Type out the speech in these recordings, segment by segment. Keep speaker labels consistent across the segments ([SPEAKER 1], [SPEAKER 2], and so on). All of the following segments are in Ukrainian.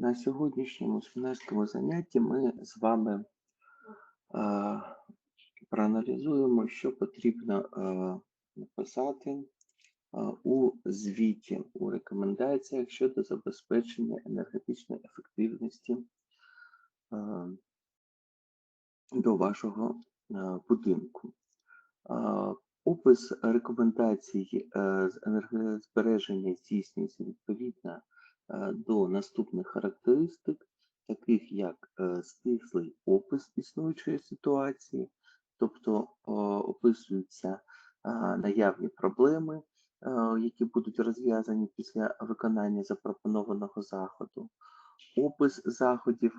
[SPEAKER 1] На сьогоднішньому семінарському занятті ми з вами е, проаналізуємо, що потрібно е, написати е, у звіті, у рекомендаціях щодо забезпечення енергетичної ефективності е, до вашого е, будинку. Е, Опис рекомендацій е, з енергозбереження здійснюється відповідно до наступних характеристик, таких як е, стислий опис існуючої ситуації, тобто описуються е, наявні проблеми, е, які будуть розв'язані після виконання запропонованого заходу, опис заходів,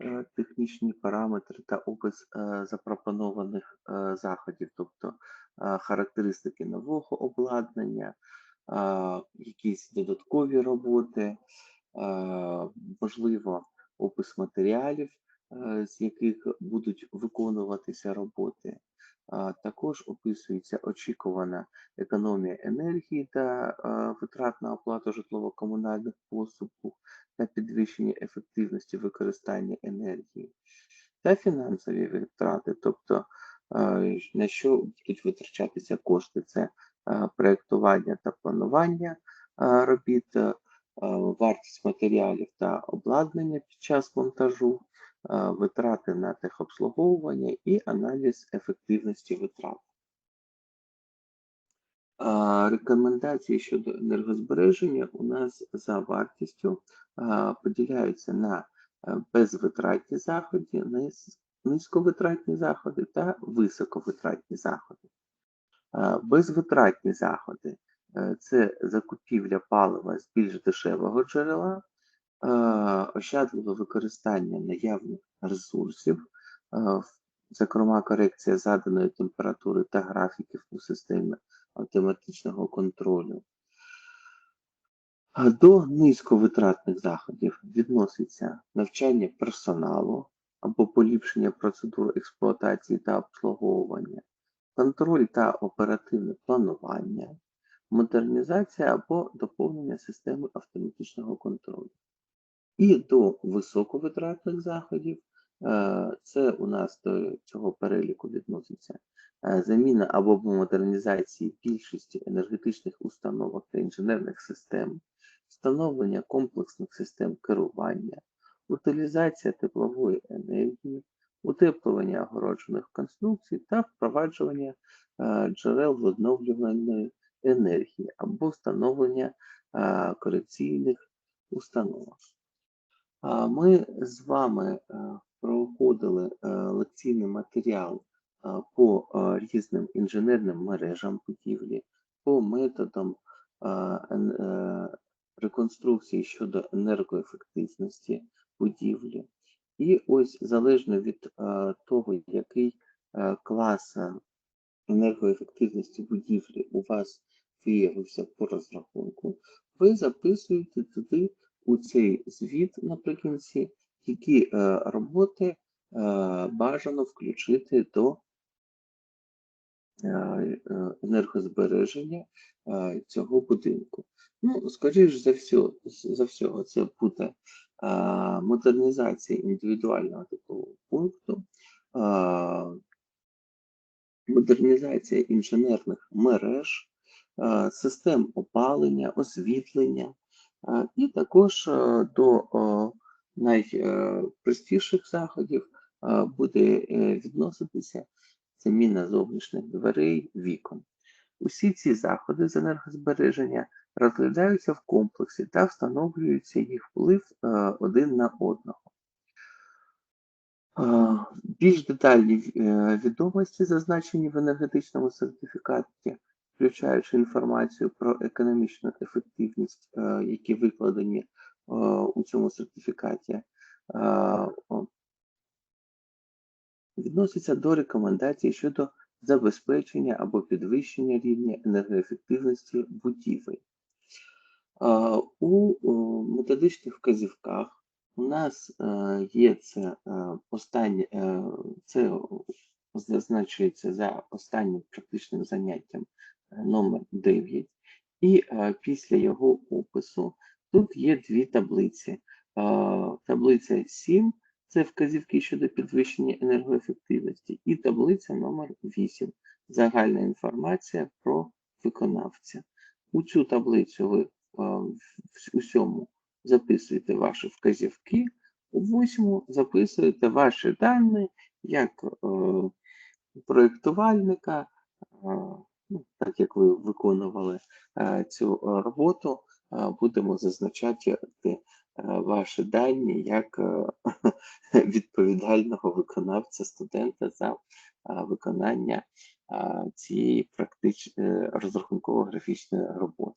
[SPEAKER 1] е, технічні параметри та опис е, запропонованих е, заходів, тобто е, характеристики нового обладнання, е, якісь додаткові роботи, можливо, опис матеріалів, е, з яких будуть виконуватися роботи. Також описується очікувана економія енергії та е, витрат на оплату житлово-комунальних послуг та підвищення ефективності використання енергії, та фінансові витрати, тобто е, на що будуть витрачатися кошти, це проєктування та планування е, робіт, е, вартість матеріалів та обладнання під час монтажу, е, витрати на техобслуговування і аналіз ефективності витрат. Рекомендації щодо енергозбереження у нас за вартістю поділяються на е, безвитратні заходи, низьковитратні заходи та високовитратні заходи. А, Безвитратні заходи е, це закупівля палива з більш дешевого джерела, е, ощадливе використання наявних ресурсів, е, зокрема корекція заданої температури та графіків у системі автоматичного контролю. До низьковитратних заходів відноситься навчання персоналу або поліпшення процедур експлуатації та обслуговування, контроль та оперативне планування, модернізація або доповнення системи автоматичного контролю. І до високовитратних заходів е, це у нас до цього переліку відноситься е, заміна або модернізації більшості енергетичних установок та інженерних систем, встановлення комплексних систем керування, утилізація теплової енергії, утеплювання огороджених конструкцій та впроваджування е, джерел відновлюваної енергії або встановлення е, корекційних установок. Ми з вами е, проходили лекційний матеріал по різним інженерним мережам будівлі, по методам реконструкції щодо енергоефективності будівлі. І ось залежно від е, того, який е, клас е, енергоефективності будівлі у вас виявився по розрахунку, ви записуєте туди у цей звіт наприкінці, які е, роботи е, бажано включити до енергозбереження е, цього будинку. Ну, скоріш за все, за всього, це буде е, модернізація індивідуального теплового пункту, е, модернізація інженерних мереж, е, систем опалення, освітлення, е, і також е, до е, найпростіших заходів е, буде е, відноситися заміна зовнішніх дверей вікон. Усі ці заходи з енергозбереження розглядаються в комплексі та встановлюється їх вплив е, один на одного. Е, Більш детальні е, відомості, зазначені в енергетичному сертифікаті, включаючи інформацію про економічну ефективність, які викладені у цьому сертифікаті, е, о, відносяться до рекомендацій щодо забезпечення або підвищення рівня енергоефективності будівель. Е, У методичних вказівках у нас е, є це е, останнє, е, це зазначується за останнім практичним заняттям е, номер 9, і е, після його опису тут є дві таблиці. Таблиця 7 це вказівки щодо підвищення енергоефективності. І таблиця номер 8 загальна інформація про виконавця. У цю таблицю ви в в записуєте ваші вказівки, у восьму записуєте ваші дані як е, проєктувальника, ну, так як ви виконували е, цю е, роботу, е, будемо зазначати е, ваші дані як е, відповідального виконавця студента за виконання цієї практич... е, розрахунково-графічної роботи.